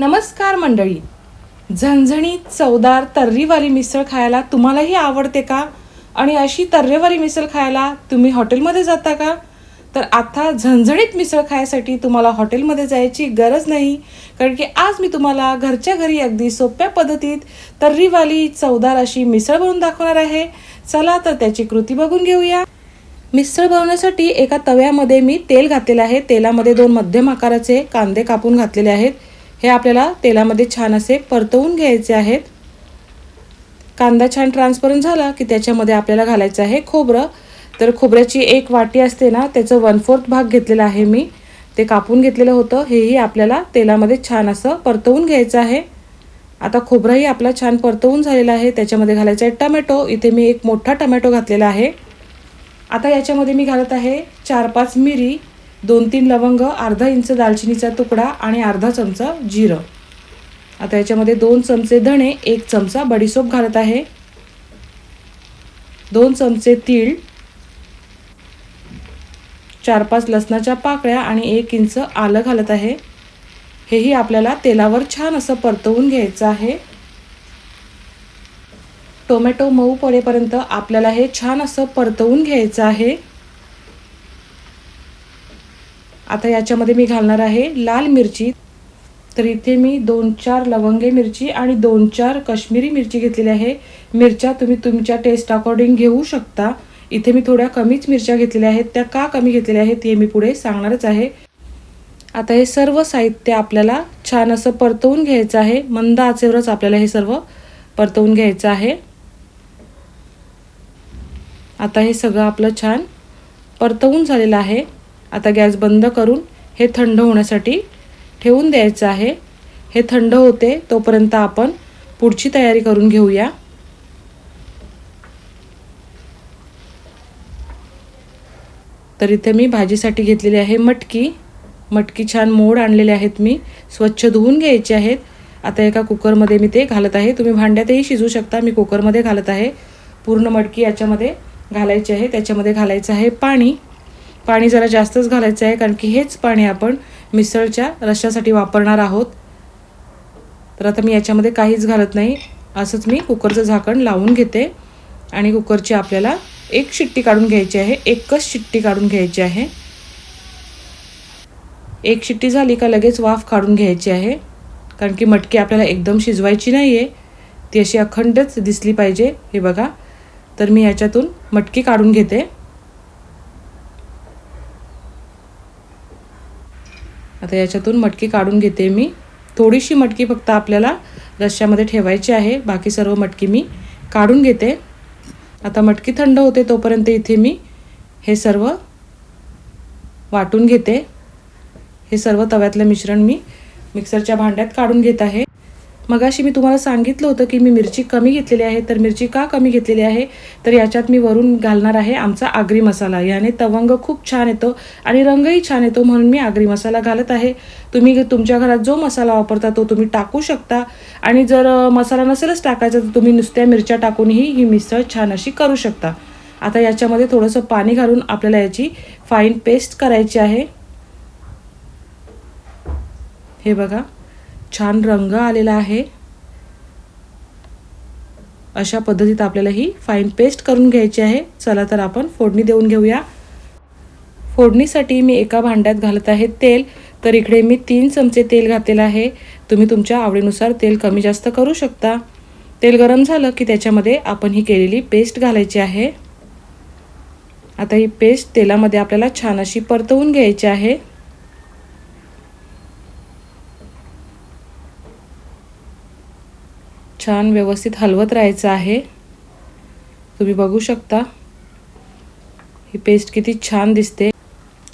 नमस्कार मंडळी. झणझणीत चवदार तर्रीवाली मिसळ खायला तुम्हालाही आवडते का? आणि अशी तर्रेवाली मिसळ खायला तुम्ही हॉटेलमध्ये जाता का? तर आता झणझणीत मिसळ खायसाठी तुम्हाला हॉटेलमध्ये जायची गरज नाही. कारण की आज मी तुम्हाला घरच्या घरी अगदी सोप्या पद्धतीत तर्रीवाली चवदार अशी मिसळ बनवून दाखवणार आहे. चला तर त्याची कृती बघून घेऊया. मिसळ बनवण्यासाठी एका तव्यामध्ये मी तेल घातलेलं आहे. तेलामध्ये दोन मध्यम आकाराचे कांदे कापून घातलेले आहेत. हे आपल्याला तेलामध्ये छान असे परतवून घ्यायचे आहेत. कांदा छान ट्रान्सपरंट झाला की त्याच्यामध्ये आपल्याला घालायचं आहे खोबरं. तर खोबऱ्याची एक वाटी असते ना त्याचं वन फोर्थ भाग घेतलेला आहे मी. ते कापून घेतलेलं होतं. हेही आपल्याला तेलामध्ये छान असं परतवून घ्यायचं आहे. आता खोबराही आपला छान परतवून झालेला आहे. त्याच्यामध्ये घालायचं आहे टमॅटो. इथे मी एक मोठा टमॅटो घातलेला आहे. आता याच्यामध्ये मी घालत आहे चार पाच मिरी. दोन तीन लवंग अर्धा इंच दालचिनीचा तुकडा आणि अर्धा चमचा जिरं. आता याच्यामध्ये दोन चमचे धणे एक चमचा बडीसोप घालत आहे. दोन चमचे तीळ चार पाच लसणाच्या पाकळ्या आणि एक इंच आलं घालत आहे. हेही आपल्याला तेलावर छान असं परतवून घ्यायचं आहे. टोमॅटो मऊ पडेपर्यंत आपल्याला हे छान असं परतवून घ्यायचं आहे. आता याच्यामध्ये मी घालणार आहे लाल मिरची. तर इथे मी दोन चार लवंगे मिरची आणि दोन चार कश्मीरी मिरची घेतलेली आहे. मिरच्या तुम्ही तुमच्या टेस्ट अकॉर्डिंग घेऊ शकता. इथे मी थोड्या कमीच मिरच्या घेतलेल्या आहेत. त्या का कमी घेतलेल्या आहेत हे मी पुढे सांगणारच आहे. आता हे सर्व साहित्य आपल्याला छान असं परतवून घ्यायचं आहे. मंद आचेवरच आपल्याला हे सर्व परतवून घ्यायचं आहे. आता हे सगळं आपलं छान परतवून झालेलं आहे. आता गॅस बंद करून हे थंड होण्यासाठी ठेवून द्यायचं आहे. हे थंड होते तोपर्यंत आपण पुढची तयारी करून घेऊया. तर इथे मी भाजीसाठी घेतलेली आहे मटकी. मटकी छान मोड आणलेले आहेत मी. स्वच्छ धुवून घ्यायचे आहेत. आता एका कुकरमध्ये मी ते घालत आहे. तुम्ही भांड्यातही शिजू शकता. मी कुकरमध्ये घालत आहे. पूर्ण मटकी याच्यामध्ये घालायची आहे. त्याच्यामध्ये घालायचं आहे पाणी. पाणी जरा जास्तच घालायचं आहे कारण की हेच पाणी आपण मिसळच्या रश्श्यासाठी वापरणार आहोत. तर आता मी याच्यामध्ये काहीच घालत नाही. असंच मी कुकरचं झाकण लावून घेते. आणि कुकरची आपल्याला एक शिट्टी काढून घ्यायची आहे. एकच शिट्टी काढून घ्यायची आहे. एक शिट्टी झाली का लगेच वाफ काढून घ्यायची आहे. कारण की मटकी आपल्याला एकदम शिजवायची नाही आहे ती अशी अखंडच दिसली पाहिजे. हे बघा. तर मी याच्यातून मटकी काढून घेते. आता याच्यातून मटकी काढून घेते मी. थोडीशी मटकी फक्त आपल्याला रश्श्यामध्ये ठेवायची आहे. बाकी सर्व मटकी मी काढून घेते. आता मटकी थंड होते तोपर्यंत इथे मी हे सर्व वाटून घेते. हे सर्व तव्यातलं मिश्रण मी मिक्सरच्या भांड्यात काढून घेत आहे. मगाशी मी तुम्हाला सांगितलं होतं की मी मिरची कमी घेतलेली आहे. तर मिरची का कमी घेतलेली आहे? तर याच्यात मी वरून घालणार आहे आमचा आगरी मसाला. याने तवंग खूप छान येतो आणि रंगही छान येतो म्हणून मी आगरी मसाला घालत आहे. तुम्ही तुमच्या घरात जो मसाला वापरता तो तुम्ही टाकू शकता. आणि जर मसाला नसेलच टाकायचा तर तुम्ही नुसत्या मिरच्या टाकूनही ही मिसळ छान अशी करू शकता. आता याच्यामध्ये थोडंसं पाणी घालून आपल्याला याची फाईन पेस्ट करायची आहे. हे बघा. छान रंग आलेला आहे. अशा पद्धतीत आपल्याला ही फाईन पेस्ट करून घ्यायची आहे. चला तर आपण फोडणी देऊन घेऊया. फोडणीसाठी मी एका भांड्यात घालत आहे तेल. तर इकडे मी तीन चमचे तेल घातलेलं आहे. तुम्ही तुमच्या आवडीनुसार तेल कमी जास्त करू शकता. तेल गरम झालं की त्याच्यामध्ये आपण ही केलेली पेस्ट घालायची आहे. आता ही पेस्ट तेलामध्ये आपल्याला छान अशी परतवून घ्यायची आहे. छान व्यवस्थित हलवत राहायचं आहे. तुम्ही बघू शकता. ही पेस्ट किती छान दिसते.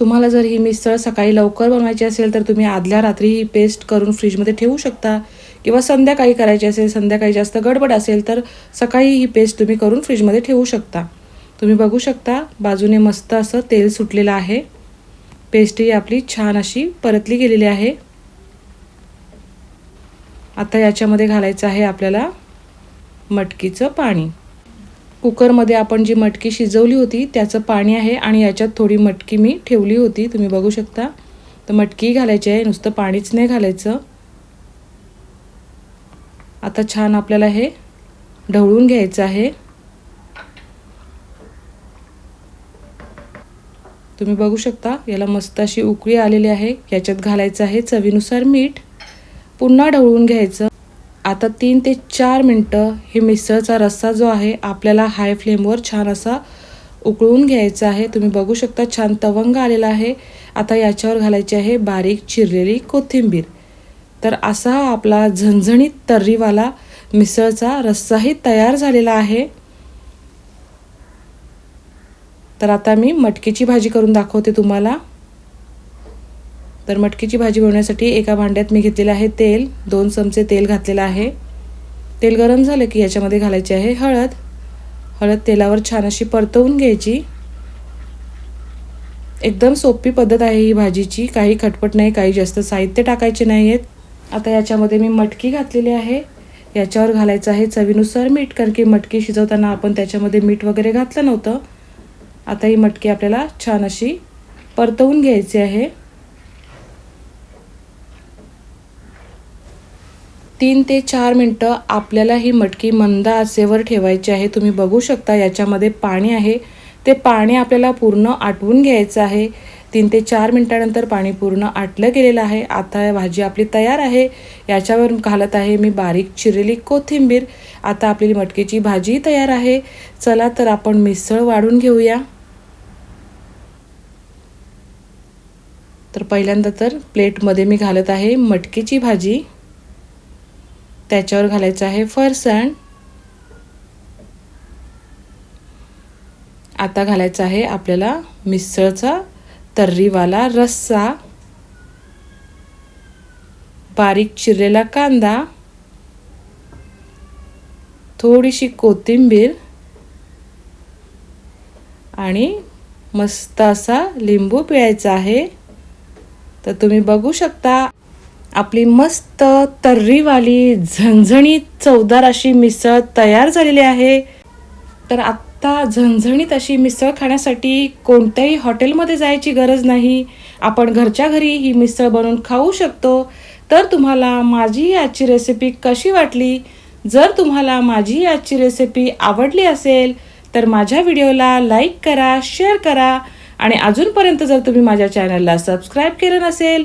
तुम्हाला जर ही मिसळ सकाळी लवकर बनवायची असेल तर तुम्ही आदल्या रात्री ही पेस्ट करून फ्रीजमध्ये ठेवू शकता. किंवा संध्याकाळी करायची असेल संध्याकाळी जास्त गडबड असेल तर सकाळी ही पेस्ट तुम्ही करून फ्रीजमध्ये ठेवू शकता. तुम्ही बघू शकता बाजूने मस्त असं तेल सुटलेलं आहे. पेस्टही आपली छान अशी परतली गेलेली आहे. आता याच्यामध्ये घालायचं आहे आपल्याला मटकीचं पाणी. कुकरमध्ये आपण जी मटकी शिजवली होती त्याचं पाणी आहे आणि याच्यात थोडी मटकी मी ठेवली होती. तुम्ही बघू शकता. तर मटकी घालायची आहे नुसतं पाणीच नाही घालायचं. आता छान आपल्याला हे ढवळून घ्यायचं आहे. तुम्ही बघू शकता याला मस्त अशी उकळी आलेली आहे. याच्यात घालायचं आहे चवीनुसार मीठ. पुन्हा ढवळून घ्यायचं. आता तीन ते चार मिनटं हे मिसळचा रस्सा जो आहे आपल्याला हाय फ्लेमवर छान असा उकळून घ्यायचा आहे. तुम्ही बघू शकता छान तवंग आलेला आहे. आता याच्यावर घालायची आहे बारीक चिरलेली कोथिंबीर. तर असा आपला झणझणीत तर्रीवाला मिसळचा रस्साही तयार झालेला आहे. तर आता मी मटकीची भाजी करून दाखवते तुम्हाला. तर मटकीची भाजी बनवण्यासाठी एका भांड्यात मी घेतलेलं आहे तेल. दोन चमचे तेल घातलेलं आहे. तेल गरम झालं की याच्यामध्ये घालायची आहे हळद. हळद तेलावर छान अशी परतवून घ्यायची. एकदम सोपी पद्धत आहे ही भाजीची. काही खटपट नाही काही जास्त साहित्य टाकायचे नाही आहेत आता याच्यामध्ये मी मटकी घातलेली आहे. याच्यावर घालायचं आहे चवीनुसार मीठ कारण की मटकी शिजवताना आपण त्याच्यामध्ये मीठ वगैरे घातलं नव्हतं. आता ही मटकी आपल्याला छान अशी परतवून घ्यायची आहे. तीन ते चार मिनटं आपल्याला ही मटकी मंद आचेवर ठेवायची आहे. तुम्ही बघू शकता याच्यामध्ये पाणी आहे. ते पाणी आपल्याला पूर्ण आटवून घ्यायचं आहे. तीन ते चार मिनटानंतर पाणी पूर्ण आटलं गेलेलं आहे. आता भाजी आपली तयार आहे. याच्यावर घालत आहे मी बारीक चिरलेली कोथिंबीर. आता आपली मटकीची भाजी तयार आहे. चला तर आपण मिसळ वाढून घेऊया. तर पहिल्यांदा तर प्लेटमध्ये मी घालत आहे मटकीची भाजी. त्याच्यावर घालायचं आहे. फरसाण आता घालायचा आहे आपल्याला मिसळचा तर्रीवाला रस्सा. बारीक चिरलेला कांदा. थोडीशी कोथिंबीर. आणि मस्त असा लिंबू पिळायचा आहे. तर तुम्ही बघू शकता. आपली मस्त तर्रीवाली झणझणीत चवदार अशी मिसळ तयार झालेली आहे. तर आत्ता झणझणीत अशी मिसळ खाण्यासाठी कोणत्याही हॉटेलमध्ये जायची गरज नाही. आपण घरच्या घरी ही मिसळ बनवून खाऊ शकतो. तर तुम्हाला माझी आजची रेसिपी कशी वाटली? जर तुम्हाला माझी आजची रेसिपी आवडली असेल तर माझ्या व्हिडिओला लाईक करा शेअर करा. आणि अजूनपर्यंत जर तुम्ही माझ्या चॅनलला सबस्क्राईब केलं नसेल